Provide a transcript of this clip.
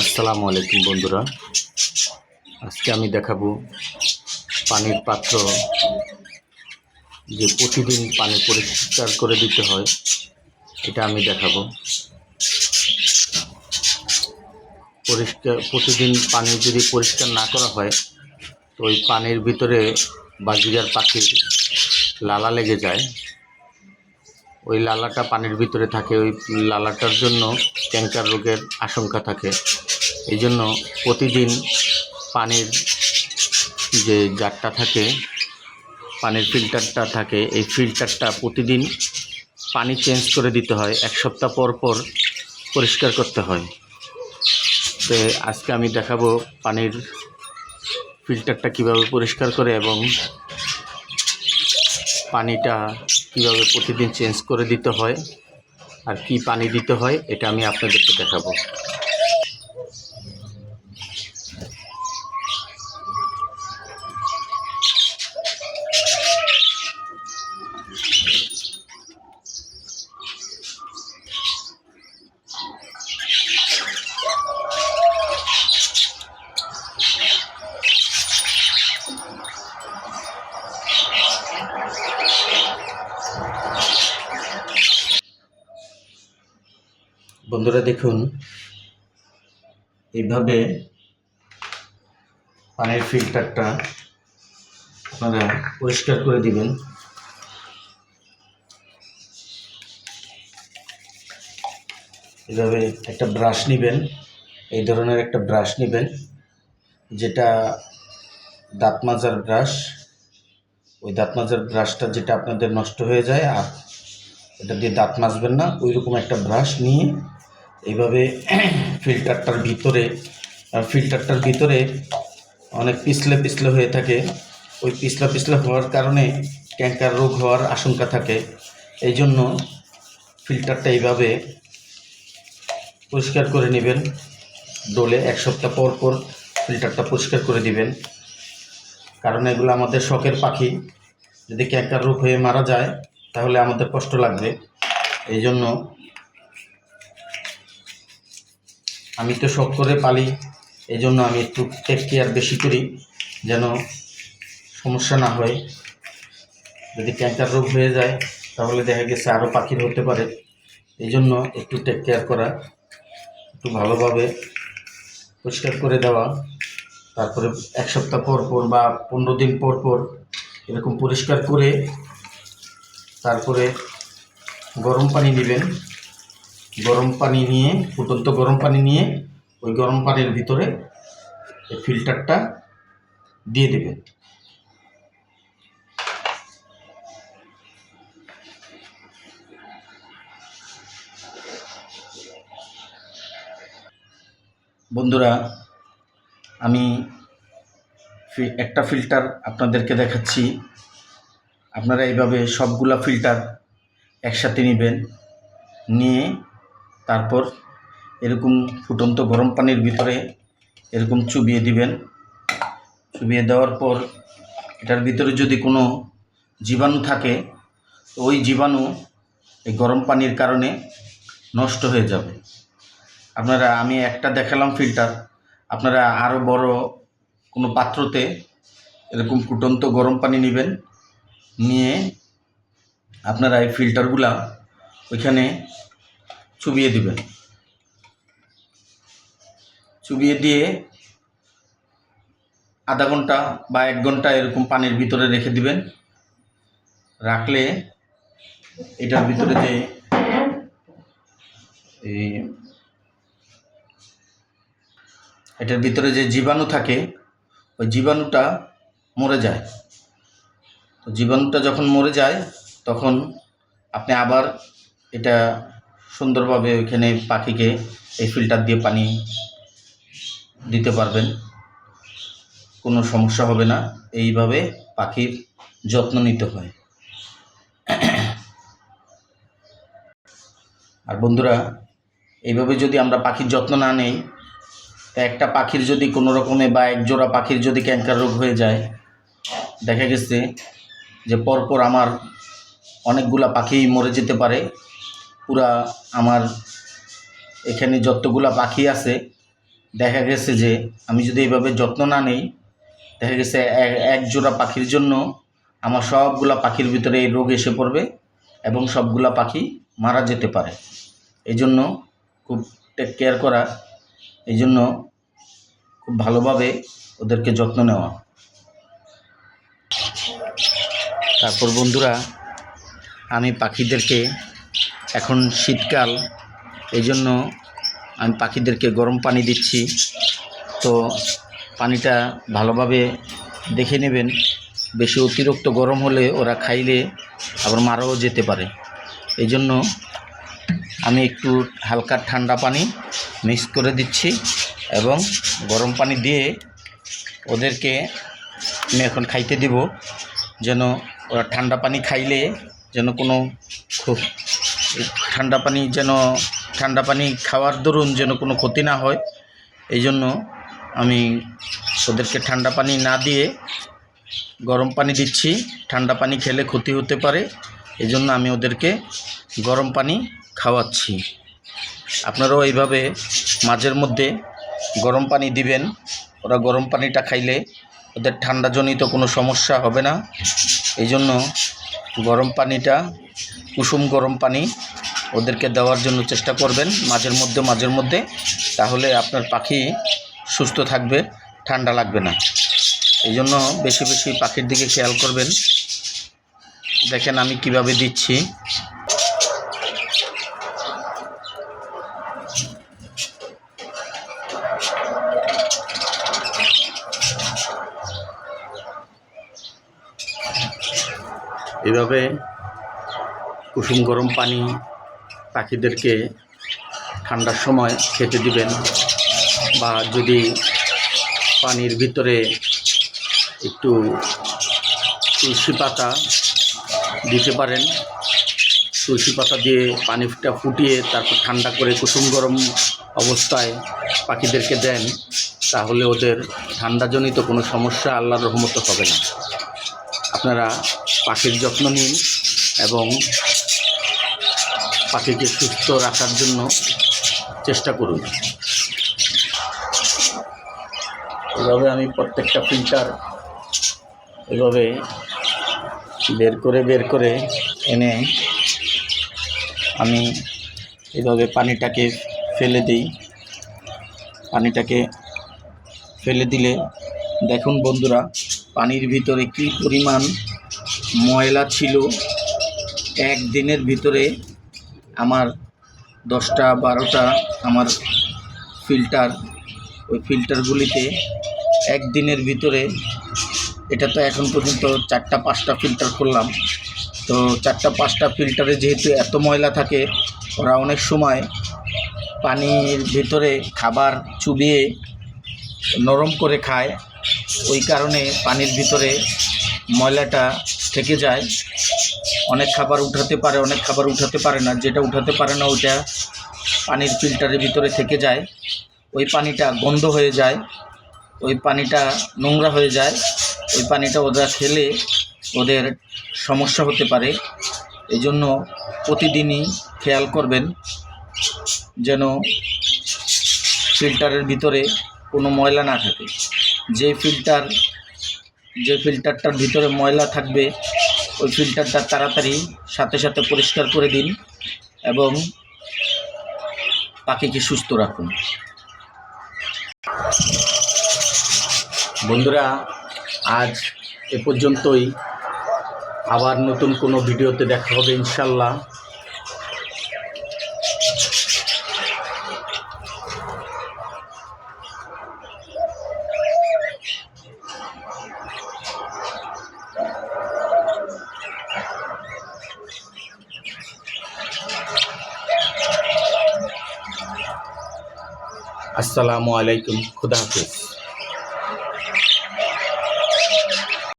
আসসালামু আলাইকুম বন্ধুরা। আজকে আমি দেখাবো পানির পাত্র যে প্রতিদিন পানি পরিষ্কার করে দিতে হয়, এটা আমি দেখাবো। পরিষ্কার, প্রতিদিন পানি যদি পরিষ্কার না করা হয়, তো ওই পানির ভিতরে বাজিরার পাখির লালা লেগে যায়। ওই লালাটা পানির ভিতরে থাকে, ওই লালাটার জন্য ক্যান্সার রোগের আশঙ্কা থাকে। এই জন্য প্রতিদিন পানির যে জারটা থাকে, পানির ফিল্টারটা থাকে, এই ফিল্টারটা প্রতিদিন পানি চেঞ্জ করে দিতে হয়, এক সপ্তাহ পর পর পরিষ্কার করতে হয়। তো আজকে আমি দেখাবো পানির ফিল্টারটা কীভাবে পরিষ্কার করে এবং পানিটা কীভাবে প্রতিদিন চেঞ্জ করে দিতে হয় আর কি পানি দিতে হয়, এটা আমি আপনাদেরকে দেখাবো। বন্ধুরা দেখুন, এইভাবে পানির ফিল্টারটা আপনারা পরিষ্কার করে দিবেন। এভাবে একটা ব্রাশ নেবেন, এই ধরনের একটা ব্রাশ নেবেন, যেটা দাঁত মাজার ব্রাশ। ওই দাঁত মাজার ব্রাশটা যেটা আপনাদের নষ্ট হয়ে যায়, আর এটা দিয়ে দাঁত মাজবেন না ওই রকম একটা ব্রাশ নিয়ে এইভাবে ফিল্টারটার ভিতরে ফিল্টারটার ভিতরে অনেক পিছলে পিছলে হয়ে থাকে। ওই পিছলা পিছলা হওয়ার কারণে ক্যান্সার রোগ হওয়ার আশঙ্কা থাকে। এই জন্য ফিল্টারটা এইভাবে পরিষ্কার করে নেবেন। ডোলে এক সপ্তাহ পর পর ফিল্টারটা পরিষ্কার করে দিবেন। কারণ এগুলো আমাদের শখের পাখি। যদি ক্যান্সার রোগ হয়ে মারা যায়, তাহলে আমাদের কষ্ট লাগবে। এই জন্য আমি তো শখ করে পালি এই জন্য আমি একটু টেক কেয়ার বেশি করি, যেন সমস্যা না হয়। যদি ক্যান্সার রোগ হয়ে যায়, তাহলে দেখা গেছে আরও পাখির হতে পারে। এই জন্য একটু টেক কেয়ার করা, একটু ভালোভাবে পরিষ্কার করে দেওয়া, তারপরে এক সপ্তাহ পর পর বা পনেরো দিন পর পর এরকম পরিষ্কার করে, তারপরে গরম পানি নেবেন। গরম পানি নিয়ে, ফুটন্ত গরম পানি নিয়ে ওই গরম পানির ভিতরে এই ফিল্টারটা দিয়ে দেবেন বন্ধুরা, আমি একটা ফিল্টার আপনাদেরকে দেখাচ্ছি। আপনারা এইভাবে সবগুলা ফিল্টার একসাথে নেবেন, নিয়ে তারপর এরকম ফুটন্ত গরম পানির ভিতরে এরকম চুবিয়ে দিবেন। চুবিয়ে দেওয়ার পর এটার ভিতরে যদি কোনো জীবাণু থাকে, তো ওই জীবাণু এই গরম পানির কারণে নষ্ট হয়ে যাবে। আপনারা, আমি একটা দেখালাম ফিল্টার। আপনারা আরও বড় কোনো পাত্রতে এরকম ফুটন্ত গরম পানি নেবেন। নিয়ে আপনারা এই ফিল্টারগুলা ওইখানে চুবিয়ে দিবেন চুবিয়ে দিয়ে আধা ঘণ্টা বা এক ঘণ্টা এরকম পানির ভিতরে রেখে দিবেন। রাখলে এটার ভিতরে যে এটার ভিতরে যে জীবাণু থাকে, ওই জীবাণুটা মরে যায়। তো জীবাণুটা যখন মরে যায়, তখন আপনি আবার এটা সুন্দরভাবে ওইখানে পাখিকে এই ফিল্টার দিয়ে পানি দিতে পারবেন। কোনো সমস্যা হবে না। এইভাবে পাখির যত্ন নিতে হয়। আর বন্ধুরা, এইভাবে যদি আমরা পাখির যত্ন না নেই, তা একটা পাখির যদি কোনো রকমে বা এক জোড়া পাখির যদি ক্যান্সার রোগ হয়ে যায়, দেখা গেছে যে পরপর আমার অনেকগুলা পাখি মরে যেতে পারে। পুরা আমার এখানে যতগুলা পাখি আছে, দেখা গেছে যে আমি যদি এইভাবে যত্ন না নেই, দেখা গেছে এক জোড়া পাখির জন্য আমার সবগুলা পাখির ভিতরে এই রোগ এসে পড়বে এবং সবগুলা পাখি মারা যেতে পারে। এই জন্য খুব টেক কেয়ার করা এই জন্য খুব ভালোভাবে ওদেরকে যত্ন নেওয়া। তারপর বন্ধুরা, আমি পাখিদেরকে এখন শীতকাল এই জন্য আমি পাখিদেরকে গরম পানি দিচ্ছি। তো পানিটা ভালোভাবে দেখে নেবেন। বেশি অতিরিক্ত গরম হলে ওরা খাইলে আবার মারাও যেতে পারে। এই জন্য আমি একটু হালকা ঠান্ডা পানি মিক্স করে দিচ্ছি এবং গরম পানি দিয়ে ওদেরকে আমি এখন খাইতে দিব। যেন ওরা ঠান্ডা পানি খাইলে যেন কোনো খুব ঠান্ডা পানি যেন, ঠান্ডা পানি খাওয়ার দরুন যেন কোনো ক্ষতি না হয়, এই জন্য আমি ওদেরকে ঠান্ডা পানি না দিয়ে গরম পানি দিচ্ছি। ঠান্ডা পানি খেলে ক্ষতি হতে পারে, এই জন্য আমি ওদেরকে গরম পানি খাওয়াচ্ছি। আপনারাও এইভাবে মাঝের মধ্যে গরম পানি দিবেন। ওরা গরম পানিটা খাইলে ওদের ঠান্ডাজনিত কোনো সমস্যা হবে না। এই জন্য গরম পানিটা, কুসুম গরম পানি ওদেরকে দেওয়ার জন্য চেষ্টা করবেন মাঝের মধ্যে মাঝের মধ্যে। তাহলে আপনার পাখি সুস্থ থাকবে, ঠান্ডা লাগবে না। এই জন্য বেশি বেশি পাখির দিকে খেয়াল করবেন। দেখেন আমি কীভাবে দিচ্ছি। এভাবে কুসুম গরম পানি পাখিদেরকে ঠান্ডার সময় খেতে দিবেন বা যদি পানির ভিতরে একটু তুলসী পাতা দিতে পারেন, তুলসী পাতা দিয়ে পানিটা ফুটিয়ে তারপর ঠান্ডা করে কুসুম গরম অবস্থায় পাখিদেরকে দেন, তাহলে ওদের ঠান্ডাজনিত কোনো সমস্যা আল্লাহর রহমত হবে না। আপনারা পাখির যত্ন নিন এবং পাখিকে সুস্থ রাখার জন্য চেষ্টা করুন। এভাবে আমি প্রত্যেকটা ফিল্টার এভাবে বের করে বের করে এনে আমি এভাবে পানিটাকে ফেলে দিই। পানিটাকে ফেলে দিলে দেখুন বন্ধুরা, পানির ভিতরে কী পরিমাণ ময়লা ছিল, একদিনের ভিতরে আমার দশটা, বারোটা আমার ফিল্টার ওই ফিল্টারগুলিতে একদিনের ভিতরে এটা তো এখন পর্যন্ত চারটা, পাঁচটা ফিল্টার করলাম তো চারটা, পাঁচটা ফিল্টারে যেহেতু এত ময়লা থাকে, ওরা অনেক সময় পানির ভিতরে খাবার চুবিয়ে নরম করে খায়। ওই কারণে পানির ভিতরে ময়লাটা থেকে যায়। অনেক খাবার উঠাতে পারে, অনেক খাবার উঠাতে পারে না। যেটা উঠাতে পারে না, ওইটা পানির ফিল্টারের ভিতরে থেকে যায়। ওই পানিটা গন্ধ হয়ে যায়, ওই পানিটা নোংরা হয়ে যায়, ওই পানিটা ওরা খেলে ওদের সমস্যা হতে পারে। এই জন্য প্রতিদিনই খেয়াল করবেন যেন ফিল্টারের ভিতরে কোনো ময়লা না থাকে। যে ফিল্টার, যে ফিল্টারটার ভিতরে ময়লা থাকবে ওই ফিল্টারটা তাড়াতাড়ি সাথে সাথে পরিষ্কার করে দিন এবং পাখিকে সুস্থ রাখুন। বন্ধুরা, আজ এ পর্যন্তই। আবার নতুন কোনো ভিডিওতে দেখা হবে ইনশাল্লাহ। আসসালামু আলাইকুম খুদা